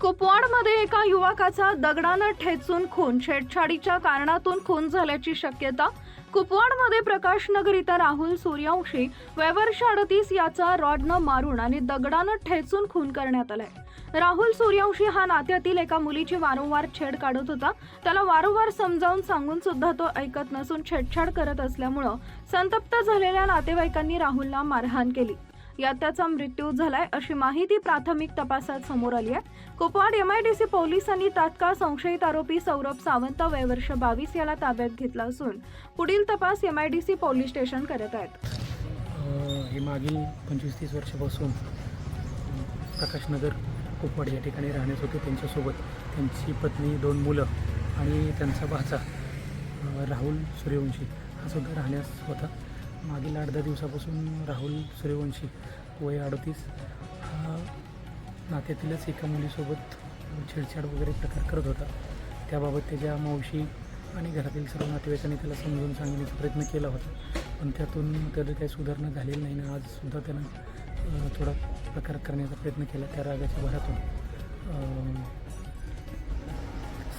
कुपवाडमध्ये एका युवकाचा दगडानं ठेचून खून छेडछाडीच्या कारणातून खून झाल्याची शक्यता. कुपवाडमध्ये प्रकाश नगर इथं राहुल सूर्यवंशी वयवर्ष अडतीस याचा रॉडनं मारून आणि दगडानं ठेचून खून करण्यात आलाय. राहुल सूर्यवंशी हा नात्यातील एका मुलीची वारंवार छेड काढत होता. त्याला वारंवार समजावून सांगून सुद्धा तो ऐकत नसून छेडछाड करत असल्यामुळं संतप्त झालेल्या नातेवाईकांनी राहुलला मारहाण केली. यात त्याचा मृत्यू झालाय अशी माहिती प्राथमिक तपासात समोर आली आहे. कुपवाड एमआयडीसी पोलिसांनी तात्काळ संशयित आरोपी सौरभ सावंत वयवर्ष बावीस याला ताब्यात घेतला असून पुढील तपास एमआयडीसी पोलीस स्टेशन करत आहेत. हे मागील पंचवीस तीस वर्षापासून प्रकाशनगर कुपवाड या ठिकाणी राहण्यात होते. त्यांच्यासोबत त्यांची पत्नी दोन मुलं आणि त्यांचा भाचा राहुल सूर्यवंशी हा सुद्धा राहण्यास होता. मागील आठ दहा दिवसापासून राहुल सूर्यवंशी वय अडतीस. हा नात्यातीलच एका मुलीसोबत छेडछाड वगैरे प्रकार करत होता. त्याबाबत त्याच्या मावशी आणि घरातील सर्व नातेवाईकांनी त्याला समजून सांगण्याचा प्रयत्न केला होता. पण त्यातून त्याला काही सुधारणा झालेली नाही ना आजसुद्धा त्यानं थोडा प्रकार करण्याचा प्रयत्न केला. त्या रागाच्या भरातून.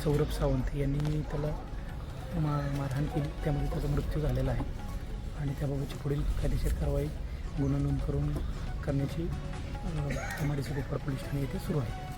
सौरभ सावंत यांनी त्याला मा मारहाण केली. त्यामध्ये त्याचा मृत्यू झालेला आहे. आणि त्याबाबतची पुढील कायदेशीर कारवाई गुन्हा नोंद करून करण्याची कमाडीसाठी आय पोलीस ठाणे येथे सुरू आहे.